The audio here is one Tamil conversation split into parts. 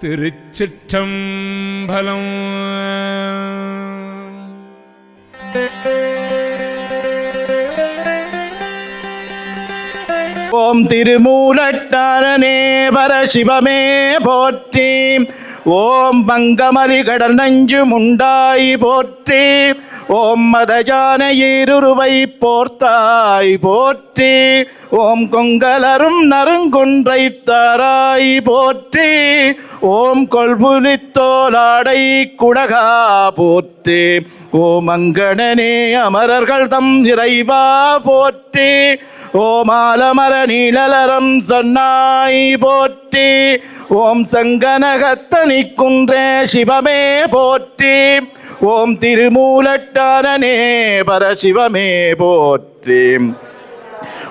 திருச்சிற்றம்பலம். ஓம் திருமூலட்டாரனே பரசிவமே போற்றி. ஓம் பங்கமலி கடல் நஞ்சு முண்டாய் போற்றி. ஓம் மதஜான ஈருருவை போர்த்தாய் போற்றி. ஓம் கொங்கலரும் நறுங்குன்றை தாராய் போற்றி. ஓம் கொள்புலித்தோலாடை குடகா போற்றி. ஓம் அங்கணனே அமரர்கள் தம் இறைவா போற்றி. ஓமாலமர நீளலரம் சொன்னாய் போற்றி. ஓம் சங்கனகத்தனி குன்றே சிவமே போற்றி. ஓம் திருமூலட்டாரனே பரசிவமே போற்றி.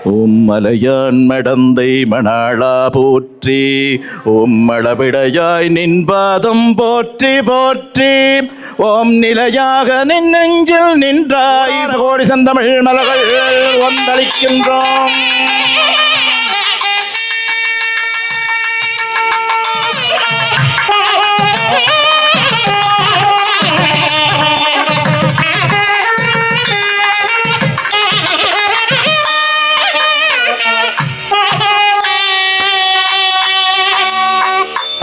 ஓம் மலையான் மடந்தை மணாளா போற்றி. ஓம் மளவிடையாய் நின்பாதம் போற்றி போற்றி. ஓம் நிலையாக நின் நெஞ்சில் நின்றாய். கோடி சந்தமிழ் மலர்கள் ஒந்தளிக்கின்றோம்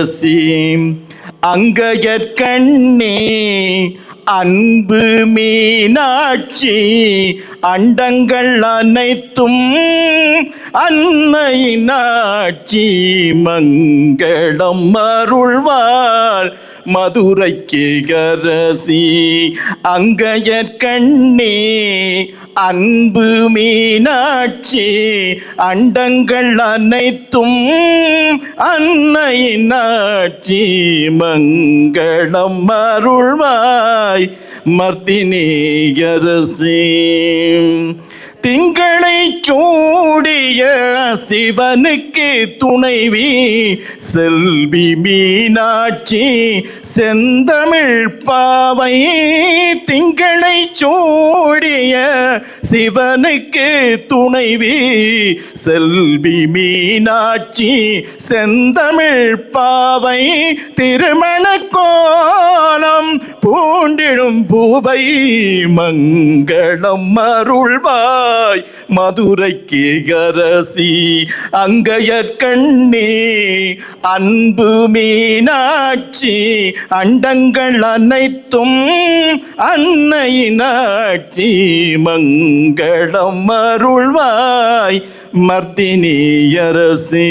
மர்தினியரசி அங்கயற்கண்ணே அன்பு மீனாட்சி அண்டங்கள் அனைத்தும் அன்னையினாட்சி மங்களம் அருள்வாள். மதுரை கேகரசி அரசி அங்கயற்கண்ணே அன்பு மீனாட்சி அண்டங்கள் அனைத்தும் அன்னையின் ஆட்சி மங்களம் அருள்வாய் மர்த்தினேயரசி திங்களை சூடிய சிவனுக்கு துணைவி செல்வி மீனாட்சி செந்தமிழ் பாவை திங்களை சூடிய சிவனுக்கு துணைவி செல்வி மீனாட்சி செந்தமிழ் பாவை திருமண கோலம் பூண்டிடும் பூவை மங்களம் அருள்வாய். மதுரைக்கு கரசி அங்கயற்கண்ணே அன்பு மீனாட்சி அண்டங்கள் அனைத்தும் அன்னையினாட்சி. மங்களம் அருள்வாய் மர்த்தினியரசி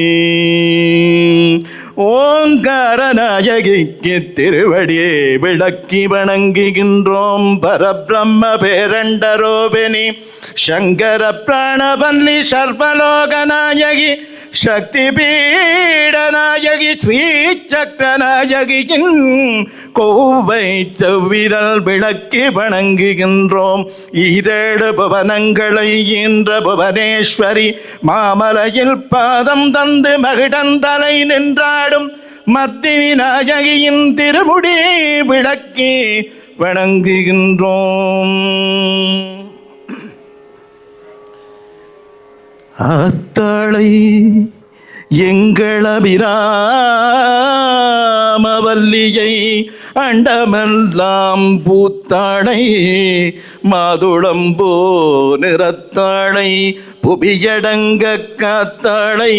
ஓங்காரநாயகிக்கு திருவடியே விளக்கி வணங்குகின்றோம். பரபிரம்ம பேரண்டரோபிணி சங்கர பிராணவல்லி சர்வலோகநாயகி சக்தி பீடநாயகி ஸ்ரீ சக்கரநாயகியின் கோவை செவ்விதழ் விளக்கி வணங்குகின்றோம். ஈரேழு புவனங்களை ஈன்ற புவனேஸ்வரி மாமலையில் பாதம் தந்து மகிடந்தலை நின்றாடும் மத்தினி நாயகியின் திருமுடி விளக்கி வணங்குகின்றோம். ஆத்தாளை எங்களபிராமவல்லியை அண்டமெல்லாம் பூத்தாளை மாதுளம்போ நிறத்தாளை புவியடங்க காத்தாளை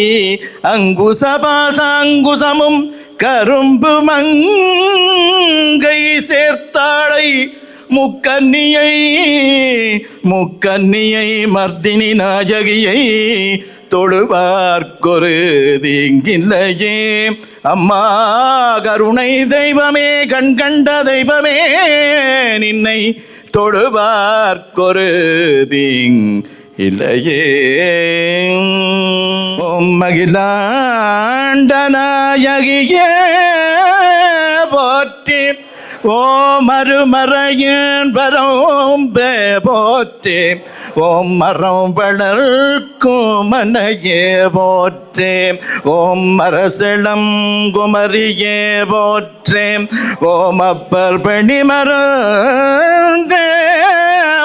அங்குசபாசாங்குசமும் கரும்பு மங்கை சேர்த்தாளை முக்கன்னியை முக்கன்னியை மர்தினி நாயகியை தொழுவார்க்கொரு தீங்கில்லையே. அம்மா கருணை தெய்வமே கண்கண்ட தெய்வமே நின்னை தொழுவார்க்கொரு தீங் இல்லையே மகிழாண்ட நாயகியே ஓ மறுமறையின் பரோம்பே போற்றே ஓம் மரம் வளர்க்கும் மனையே போற்றே. ஓம் மரசளம் குமரியே போற்றே. ஓம் அப்பர் பணி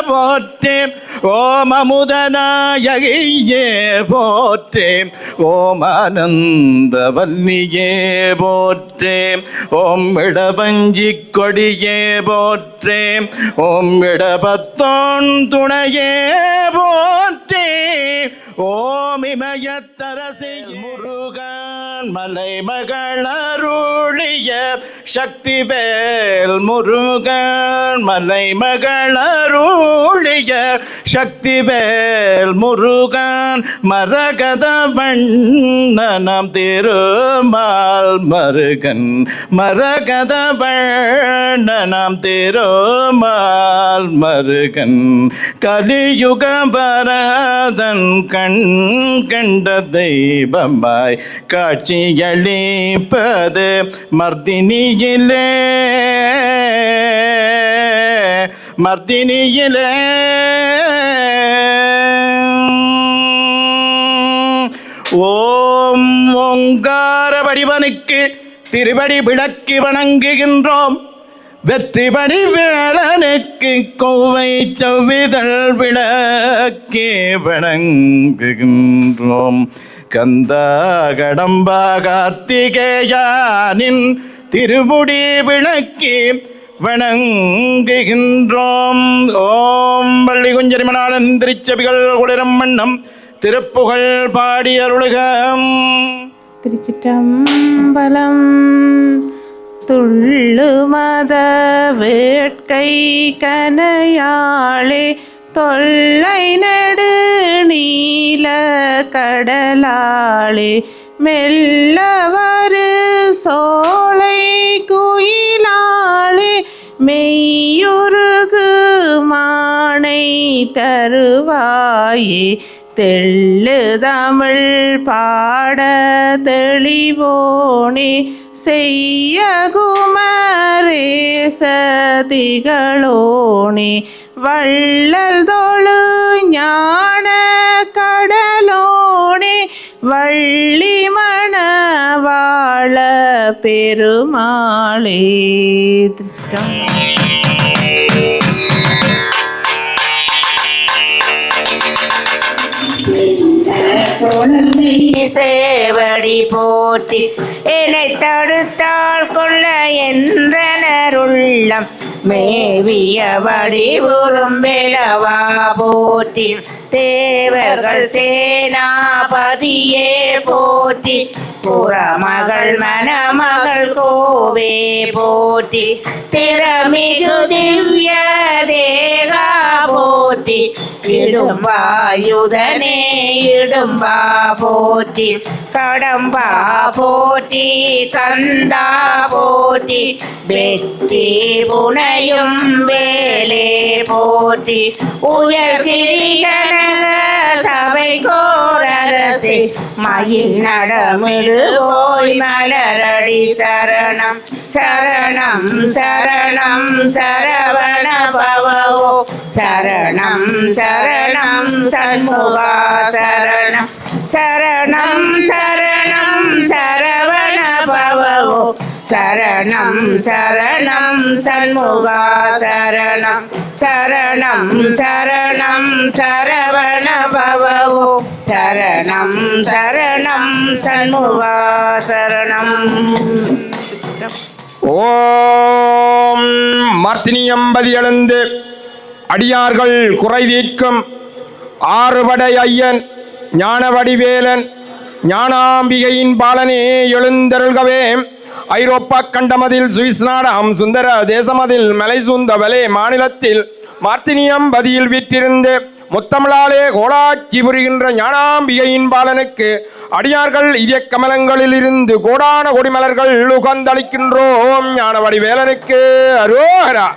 போற்றே. ஓம் அமுதநாயகியே போற்றே. ஓம் ஆனந்தவல்லியே போற்றே. ஓம் இடவஞ்சி கொடியே போற்றே ஓம் இடபத்தோன் துணையே போற்றே. ஓம் முருகன் மலை மகளருளிய சக்தி வேல் முருகன் மலை மகளருளிய சக்தி வேல் முருகன் மரகத வண்ணனம் திருமால் மருகன் மரகத வண்ணனம் திருமால் மருகன் கலியுக வரதன் கண் கண் கண்ட தெய்வமாய் காட்சியளிப்பது மர்தினியிலே. மர்தினியிலே. ஓம் ஓங்கார வடிவனுக்கு திருவடி விளக்கி வணங்குகின்றோம். வெற்றிபடி வேளனுக்கு கோவை செவ்விதழ் விளக்கே வணங்குகின்றோம். கந்தா கடம்பா கார்த்திகேயானின் திருமுடி விளக்கி வணங்குகின்றோம். ஓம் பள்ளி குஞ்சரிமனாளன் திருச்சபிகள் குளிரம் வண்ணம் திருப்புகழ் பாடி அருளுகம் திருச்சிற்றம்பலம் துள்ளு மத வேட்கை கனையாளே தொல்லை நடு நீல கடலாளே மெல்லவரு சோலை குயிலாளே மெய்யுருகு மானை தருவாயே தெள்ளு தமிழ் பாட தெளிவோனே செய்ய குமரேசதிகளோனே வள்ளல் தொழு ஞான கடலோனே வள்ளி மணவாழ பெருமாளே. திருச்சிற்றம்பலம். சேவடி போற்றி. என்னை தடுத்தால் கொள்ள என்றனருள்ளம் மேவிய வடிவுறும் வேலவா போற்றி. தேவர்கள் சேனாபதியே போற்றி. புறமகள் மணமகள் கோவே போற்றி. திறமிகு திவ்ய தேகா போற்றி. இடும்பாயுதனே இடும்பா போற்றி. கடம்பா போற்றி கந்தா போற்றி. வெற்றி புனையும் வேலே போற்றி. உயர்கிரிகனக சபை கோரரசே மயில் நடமிடு போய் மலரடி சரணம் சரணம் சரணம் சரவண பவோ சரணம் சரணம் சண்முகா சரணம் சரணம் சரணம் சரவண பவோ. சரணம் சரணம் சண்முகா சரணம். சரணம் சரணம் சரவண பவோ. சரணம் சரணம் சண்முகா சரணம். ஓம் மர்த்தினியம்பதி எழுந்து அடியார்கள் குறை தீர்க்கும் ஆறுபடை ஐயன் ஞானவடிவேலன் ஞானாம்பிகையின் பாலனே எழுந்தருள்கவே. ஐரோப்பா கண்டமதில் சுவிஸ் நாடாம் சுந்தர தேசமதில் மலை சூந்தவலே மாநிலத்தில் மார்த்தினியம்பதியில் வீற்றிருந்து முத்தமிழாலே கோலாச்சி புரிகின்ற ஞானாம்பிகையின் பாலனுக்கு அடியார்கள் இதய கமலங்களில் இருந்து கோடான கொடிமலர்கள் உகந்தளிக்கின்றோம் ஞானவடி வேலனுக்கு அரோகரா.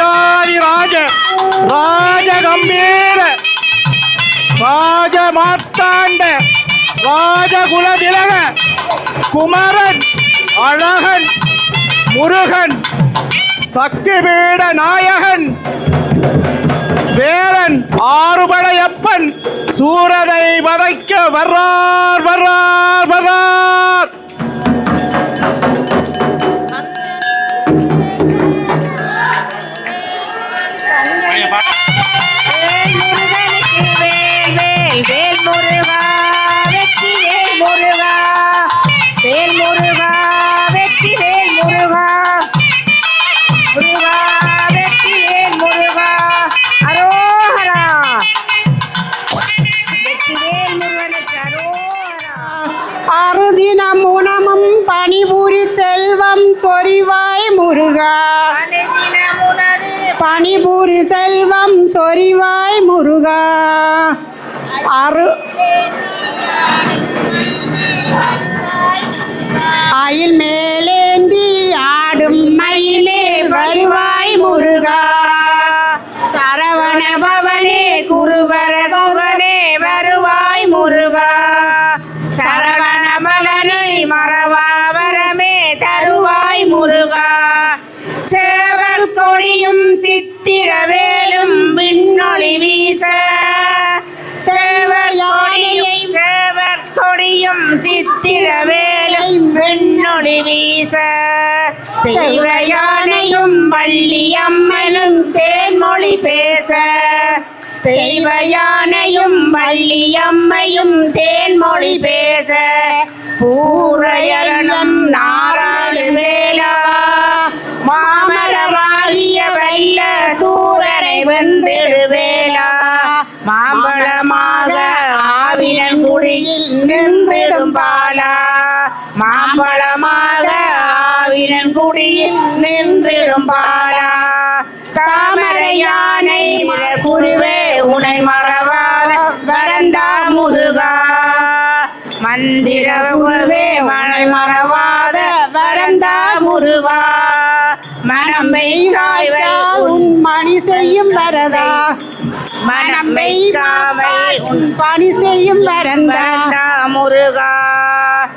ராஜாதி ராஜ ராஜ கம்பீர ராஜ மாத்தாண்ட ராஜகுல திலக குமரன் அழகன் முருகன் சக்தி பீட நாயகன் வேலன் ஆறுபடையப்பன் சூரனை வதைக்க வர்றார் வர்றார் வர்றார். முருகா. பணிபுரி செல்வம் சொரிவாய் முருகா. அரு அயில் மேலேந்தி ஒளி வீச தெய்வ யானையும் வள்ளியம்மனும் தேன்மொழி பேச தெய்வ யானையும் வள்ளியம்மையும் தேன்மொழி பேச பூரையரணம் நாராளு வேளா மாமரராகிய வல்ல சூரரை வென்றிடுவேலா மாம்பழமா ஆவினங்குடியில் நின்றிடும் பாலா. மாம்பழமாக ஆவினங்குடியில் நின்றிடும் பாலா. தாமரை யானை குருவே உனை மறவாத வரந்தா முருகா மந்திரவே மழை மறவாத வரந்தா முருகா மனமை உன் மணி செய்யும் வரதா? மனமை உன் பணி செய்யும் வரந்தா? வரந்தா முருகா.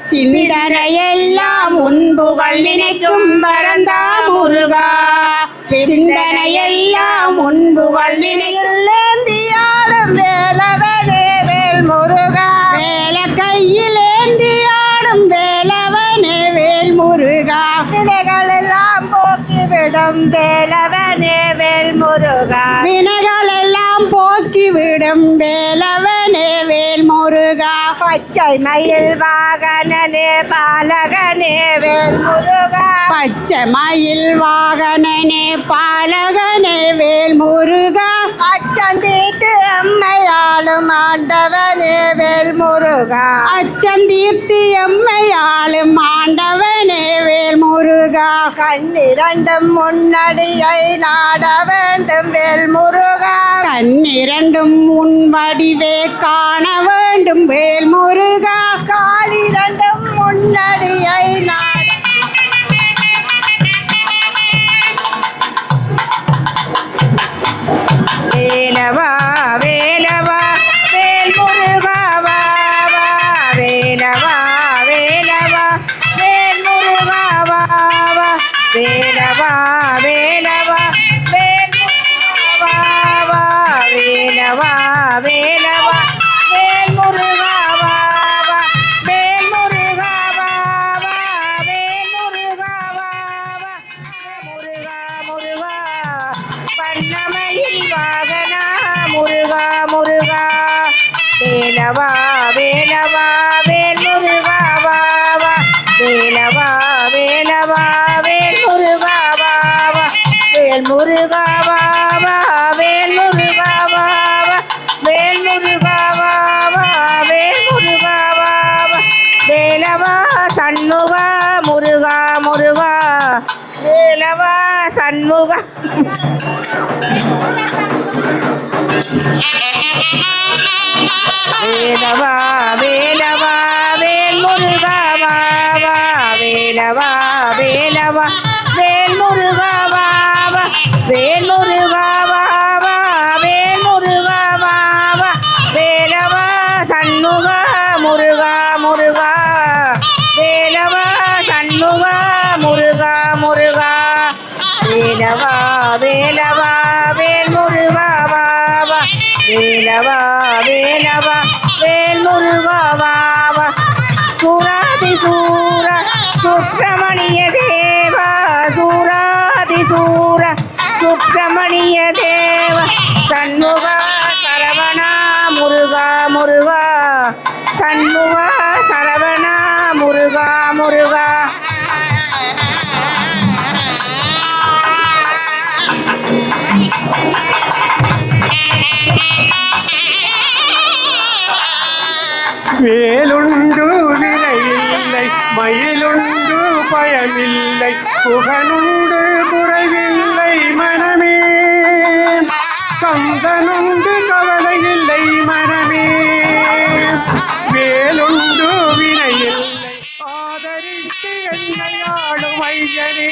சிந்தனையெல்லாம் உன் புகழ் நினைக்கும் வரந்தா முருகா. சிந்தனையெல்லாம் உன் புகழ் நினைக்கும் வேலவனே ஏந்தியாடும் வேலவனே வேல் முருகா வினைகள் எல்லாம் போக்கிவிடும் வேலவனே வேல் முருகா பச்சை மயில் வாகனனே பாலகனே வேல் முருகா பச்சை மயில் வாகனனே பாலகனே வேல் முருகா அச்சந்தீட்டு அம்மையாளும் ஆண்டவனே வேல் முருகா அச்சந்தீர்த்தி எம்மையாளும் ஆண்டவனே வேல் முருகா கண்ணிரண்டும் முன்னடியை நாட வேண்டும் வேல் முருகா கண்ணிரண்டும் உன் வடிவே காண வேண்டும் வேல் முருகா காலிரண்டும் முருகா வா வேல் முருகா வா வேல் முருகா வா வேல் முருகா வா வேலவா சண்முகா முருகா முருகா. வேலவா சண்முகா. வேலவா வேலவா வேல் முருகா வேலவா வேலவா வேல் முருகா வா வா வாவா முருகா வாவா வேலவா சண்முகா முருகா முருகா. வேலவா சண்முகா முருகா முருகா. வேலவா வேலவா வேல் முருகா வா வேலவா வேலவா வேல் முருகா வா சூராதி சூரா சுப்பிரமணிய தேவா. சூராதி சூர பயமில்லை புகனுண்டு குறைவில்லை மனமே. சந்தனுண்டு கவலை இல்லை மனமே. வேலுண்டு வினையில் ஆதரித்து என்னை ஆளும் ஐயனே.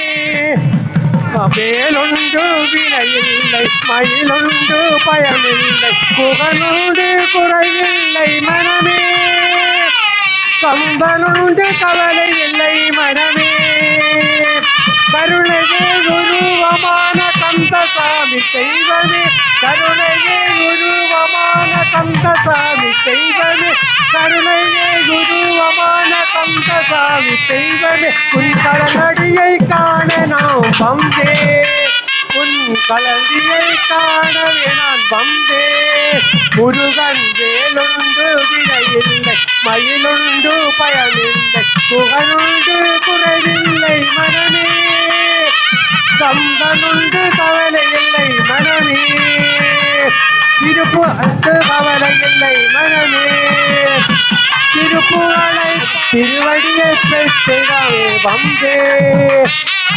வேலுண்டு வினையில்லை மயிலுண்டு பயமில்லை. புகனுண்டு குறைவில்லை மனமே. கம்பனுண்டு கவலை இல்லை மனமே. கருணையே குருவமான கந்தசாமி செய்வமே கருணையே குருவமான கந்தசாமி செய்வமே கருணையே குருவமான கந்தசாமி செய்வமே உன் கலனடியை காண நாம் வந்தே. உன் கலந்தியை காணவே நான் வந்தே. முருகன் வேலுண்டு வினையில்லை மயிலுண்டு பயனில்லை புகழுண்டு குறைவில்லை மனமே. கம்பனுண்டு கவலை இல்லை மனமே. திருப்பு அன்று கவலை இல்லை மனமே. திருப்புகளை திருவடியை பெற்றாவே வந்தே.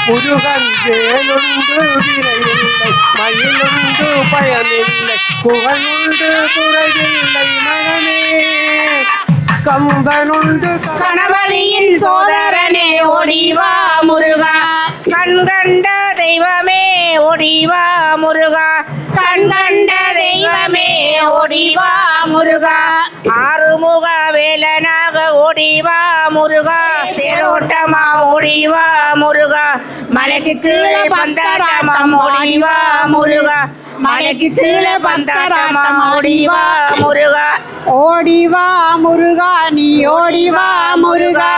முருகன் வேலுண்டு விரையில்லை மயிலுண்டு பயனில்லை புகழுண்டு துறையில்லை மனமே. கம்பனுண்டு கணபதியின் சோதரனே ஒடிவா முருகா. கண் கண்ட தெய்வமே ஓடிவா முருகா. கண் கண்ட தெய்வமே ஓடிவா முருகா. ஆறுமுக வேலனாக ஓடிவா முருகா. தேரோட்டமா ஓடிவா முருகா. மலைக்கு கீழே பந்தாட்டமா ஓடிவா முருகா. மலைக்கு கீழே பந்தாட்டமா ஓடி வா முருகா. ஓடி வா முருகா நீ ஓடி வா முருகா.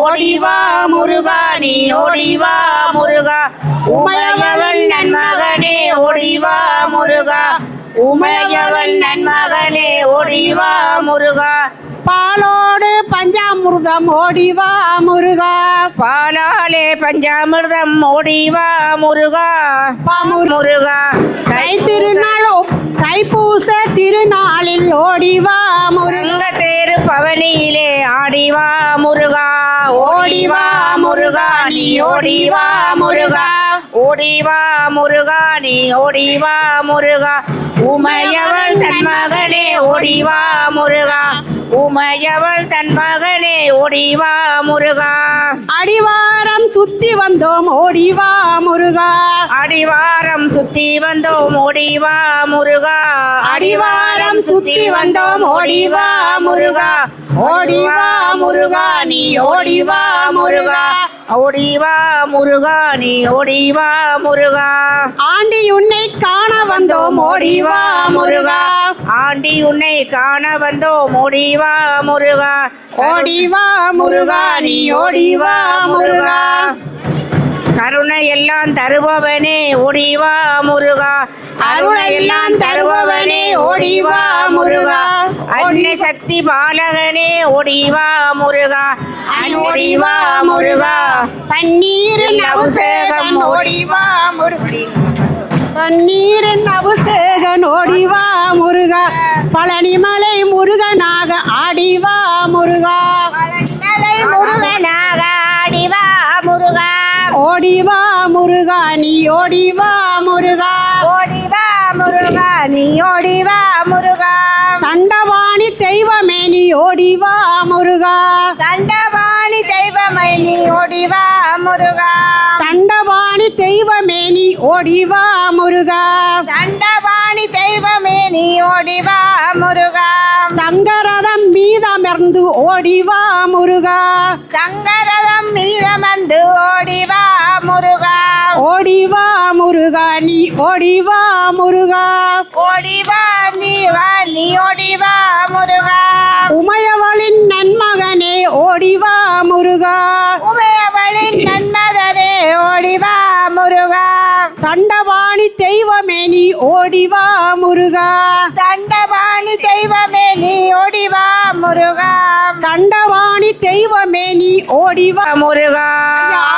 ஓடி வா முருகா நீ ஓடி வா முருகா. உமையவள் நன்மகனே ஓடி வா முருகா. உமையவள் நன்மகனே ஓடி வா முருகா. பாலோடு பஞ்சாமிர்தம் ஓடி வா முருகா. பாலாலே பஞ்சாமிர்தம் ஓடி வா முருகா முருகா தை திருநாள் தைப்பூச திருநாளில் ஓடி வா முருகா. முருங்க தேரு பவனியிலே ஆடி வா முருகா. ஓடி வா முருகா நீ ஓடி வா முருகா. ஓடி வா முருகா நீ ஓடி வா முருகா. உமையவள் தன் மகனே ஓடி வா முருகா. உமையவள் தன் மகனே ஓடி வா முருகா. அடிவாரம் சுத்தி வந்தோம் ஓடி வா முருகா. அடிவாரம் சுத்தி வந்தோம் ஓடி வா முருகா. அடிவாரம் சுத்தி வந்தோம் ஓடி வா முருகா. ஓடி வா முருகா நீ ஓடி வா முருகா. ஓடி வா முருகா நீ ஓடி வா முருகா. ஆண்டி உன்னை காண வந்தோம் ஓடி வா முருகா. ஆண்டி உன்னை காண வந்தோம் ஓடி வா முருகா. ஓடி வா முருகா நீ ஓடி வா முருகா. கருணை எல்லாம் தருபவனே ஓடி வா முருகா. அருளை எல்லாம் தருபவனே ஓடி வா முருகா. அன்ன சக்தி பாலகனே ஓடி வா முருகா. ஓடி வா முருகா. பன்னீரின் அபிஷேகம் ஓடி வா முருகா. பன்னீரின் அபிஷேகன் ஓடி வா முருகா. பழனிமலை முருகனாக ஆடி வா முருகா மலை ஓடி வா முருகா நீ ஓடி வா முருகா. ஓடி வா முருகா நீ ஓடி வா முருகா. தண்டவாணி தெய்வமே நீ ஓடி வா முருகா. தண்டபாணி தெய்வமை நீ ஓடி வா முருகா. தண்டவாணி தெய்வமே நீ ஓடி வா முருகா. தண்டபாணி தெய்வமே நீ ஓடி வா முருகா. தங்கரதம் மீதமர்ந்து ஓடி ஓடிவா முருகா. சங்கரதம் மீதமந்து ஓடிவா முருகா. ஓடி வா முருகா நீ ஓடி வா முருகா. ஓடி வா நீ வா நீ ஓடி வா முருகா. உமையவளின் நன்மகனே ஓடி வா முருகா. உமையவளின் நன்மதரே ஓடி வா முருகா. தண்டவாணி தெய்வமே நீ ஓடி வா முருகா. தண்டபாணி தெய்வமே நீ ஓடி வா முருகா. தண்டவாணி தெய்வமே நீ ஓடி வா முருகா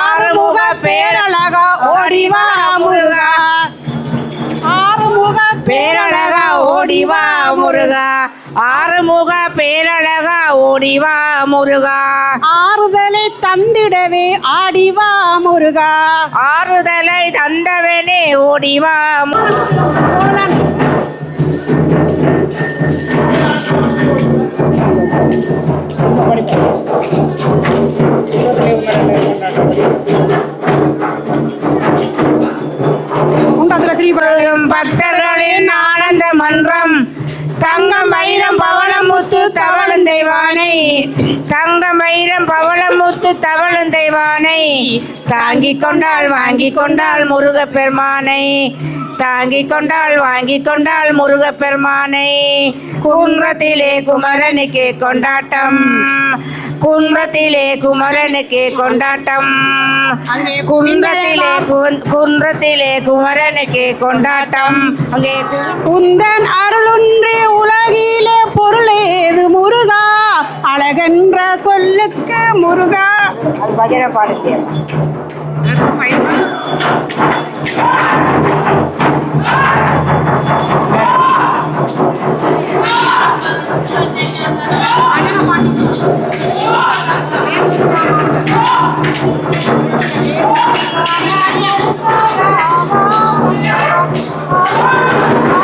ஆறுமுக பேரழகா ஓடி வா முருகா. ஆறுமுக பேரழகா ஓடி வா முருகா. ஆறுமுக பேரழகா ஓடி வா முருகா. ஆறுதலை தந்திடவே ஆடி வா முருகா. ஆறுதலை தந்தவனே ஓடி வா பக்தர்களின் ஆனந்த மன்றம். தங்கம் வைரம் பவளமுத்து தவளும் தெய்வானை. தங்கம் வைரம் பவளமுத்து தவளும் தெய்வானை. தாங்கிக் கொண்டாள் வாங்கிக் கொண்டாள் முருகப் பெருமானை. தாங்கிக் கொண்டாள் வாங்கிக் கொண்டாள் முருகப் பெருமானை குன்றத்திலே குமரனுக்கு கொண்டாட்டம். குன்றத்திலே குமரனுக்கு கொண்டாட்டம். குன்றத்திலே குன்- குன்றத்திலே குமரனுக்கு கொண்டாட்டம். அங்கே கு- உந்தன் அருளொன்றே உலகிலே பொருளேது முருகா? அழகென்ற சொல்லுக்கு முருகா. அது பஜனை பாடுத்திய Thank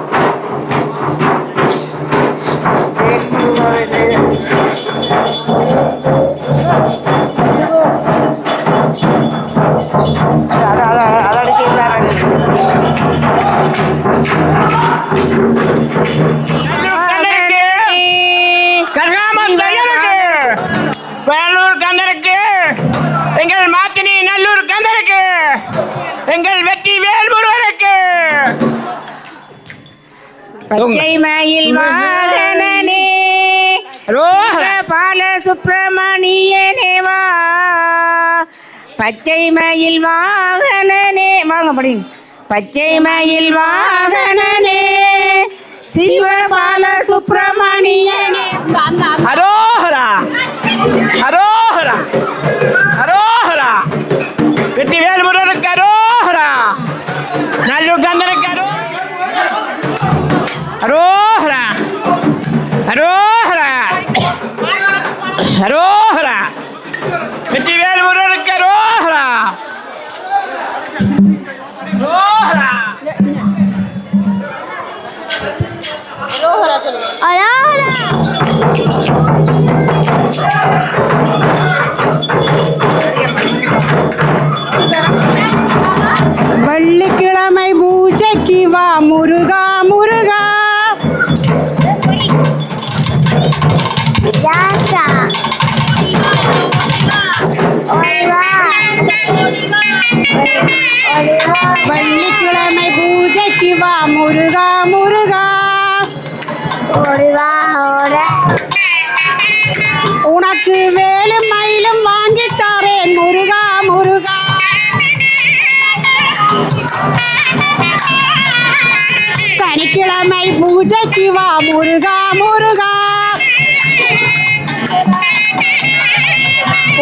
பச்சை மயில் வாகனனே. வாங்க படி. பச்சை மயில் வாகனனே. சிவபால சுப்பிரமணியனே. அரோஹரா அரோஹரா அரோஹரா சிவா வா முருகா முருகா உனக்கு வேலும் மயிலும் வாங்கி தரேன் முருகா முருகா சனிக்கிழமை பூஜைக்கு வா முருகா முருகா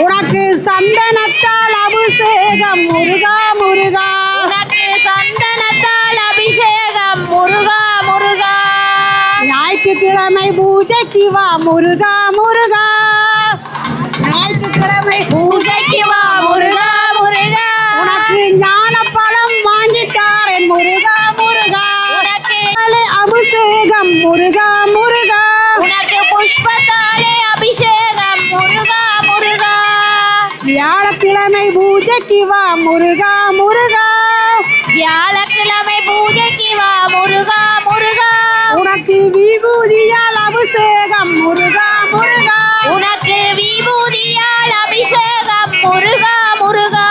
உனக்கு சந்தனத்தால் அபிஷேகம் முருகா முருகா உனக்கு சந்தன ஞாயிற்றுக்கிழமை பூஜைக்கு வா முருகா முருகா. ஞாயிற்றுக்கிழமை பூஜைக்கு வா முருகா முருகா. உனக்கு ஞான பழம் வாங்கி தாரேன் முருகா முருகா. உனக்கு அபிஷேகம் முருகா முருகா. உனக்கு புஷ்பத்தாலே அபிஷேகம் முருகா முருகா. வியாழக்கிழமை பூஜைக்கு வா முருகா முருகா. வியாழக்கிழமை பூஜைக்கு வா முருகா முருகா. உனக்கு விபூதியால் அபிஷேகம் முருகா முருகா. உனக்கு விபூதியால் அபிஷேகம் முருகா முருகா.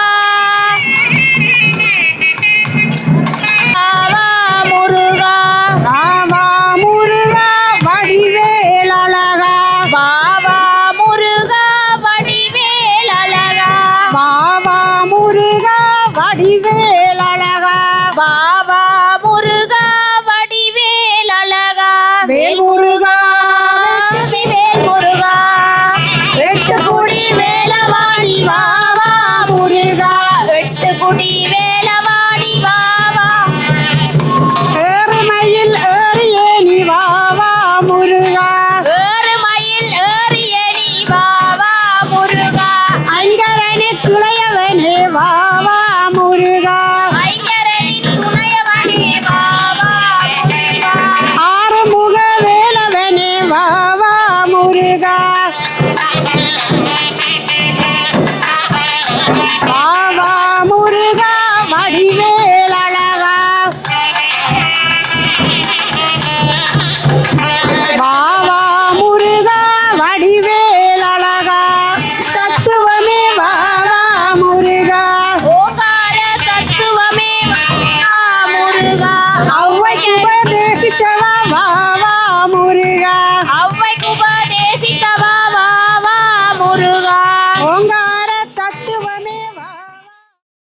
முருகா